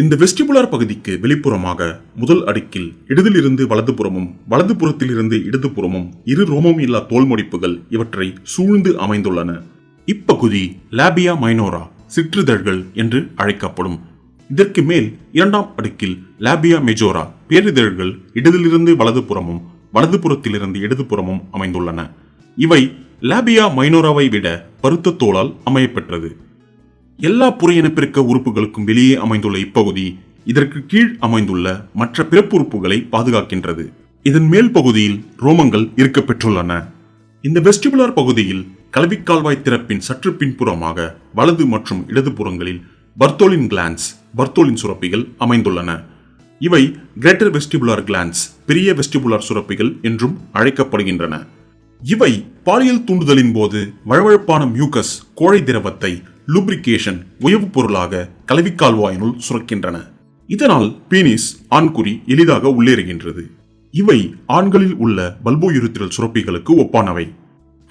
இந்த வெஸ்டிபுலார் பகுதிக்கு வெளிப்புறமாக முதல் அடுக்கில் இடதிலிருந்து வலதுபுறமும் வலதுபுறத்திலிருந்து இடதுபுறமும் இரு ரோமம் இல்லா தோல்முடிப்புகள் இவற்றை சூழ்ந்து அமைந்துள்ளன. இப்பகுதி லாபியா மைனோரா சிற்றிதழ்கள் என்று அழைக்கப்படும். இதற்கு மேல் இரண்டாம் அடுக்கில் லாபியா மெஜோரா பேரிதழ்கள் இடதிலிருந்து வலதுபுறமும் வலதுபுறத்திலிருந்து இடதுபுறமும் அமைந்துள்ளன. இவை லாபியா மைனோராவை விட பருத்த தோலால் அமையப்பெற்றது. எல்லா புறையினப்பெருக்க உறுப்புகளுக்கும் வெளியே அமைந்துள்ள இப்பகுதி இதற்கு கீழ் அமைந்துள்ள மற்ற பிறப்புறுப்புகளை பாதுகாக்கின்றது. இதன் மேல் பகுதியில் ரோமங்கள் இருக்க பெற்றுள்ளன இந்த வெஸ்டிபுலார் பகுதியில் கல்விக்கால்வாய் திறப்பின் சற்று பின்புறமாக வலது மற்றும் இடது புறங்களில் பர்த்தோலின் கிளான்ஸ் பர்த்தோலின் சுரப்பிகள் அமைந்துள்ளன. இவை கிரேட்டர் வெஸ்டிபுலார் கிளான்ஸ் பெரிய வெஸ்டிபுலார் சுரப்பிகள் என்றும் அழைக்கப்படுகின்றன. இவை பாலியல் தூண்டுதலின் போது வழவழப்பான மியூக்கஸ் கோழை திரவத்தை லூப்ரிகேஷன் உயவு பொருளாக கலவிக்கால்வாயினுள் சுரக்கின்றன. இதனால் பீனிஸ் ஆண்குறி எளிதாக உள்ளேறுகின்றது. இவை ஆண்களில் உள்ள பல்போயுருத்திரல் சுரப்பிகளுக்கு ஒப்பானவை.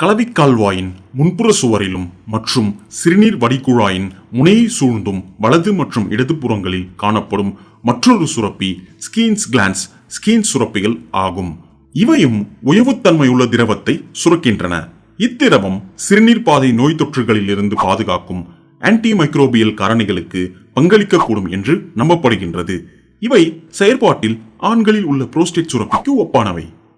கலவிக்கால்வாயின் முன்புற சுவரிலும் மற்றும் சிறுநீர் வடிகுழாயின் முனையை சூழ்ந்தும் வலது மற்றும் இடது புறங்களில் காணப்படும் மற்றொரு சுரப்பி ஸ்கீன்ஸ் கிளான்ஸ் ஸ்கீன்ஸ் சுரப்பிகள் ஆகும். இவையும் உயவுத்தன்மையுள்ள திரவத்தை சுரக்கின்றன. இத்திரவம் சிறுநீர் பாதை நோய் தொற்றுகளில் இருந்து பாதுகாக்கும் ஆன்டி மைக்ரோபியல் காரணிகளுக்கு பங்களிக்கக்கூடும் என்று நம்பப்படுகின்றது. இவை செயற்பாட்டில் ஆண்களில் உள்ள புரோஸ்டேட் சுரப்பிக்கு ஒப்பானவை.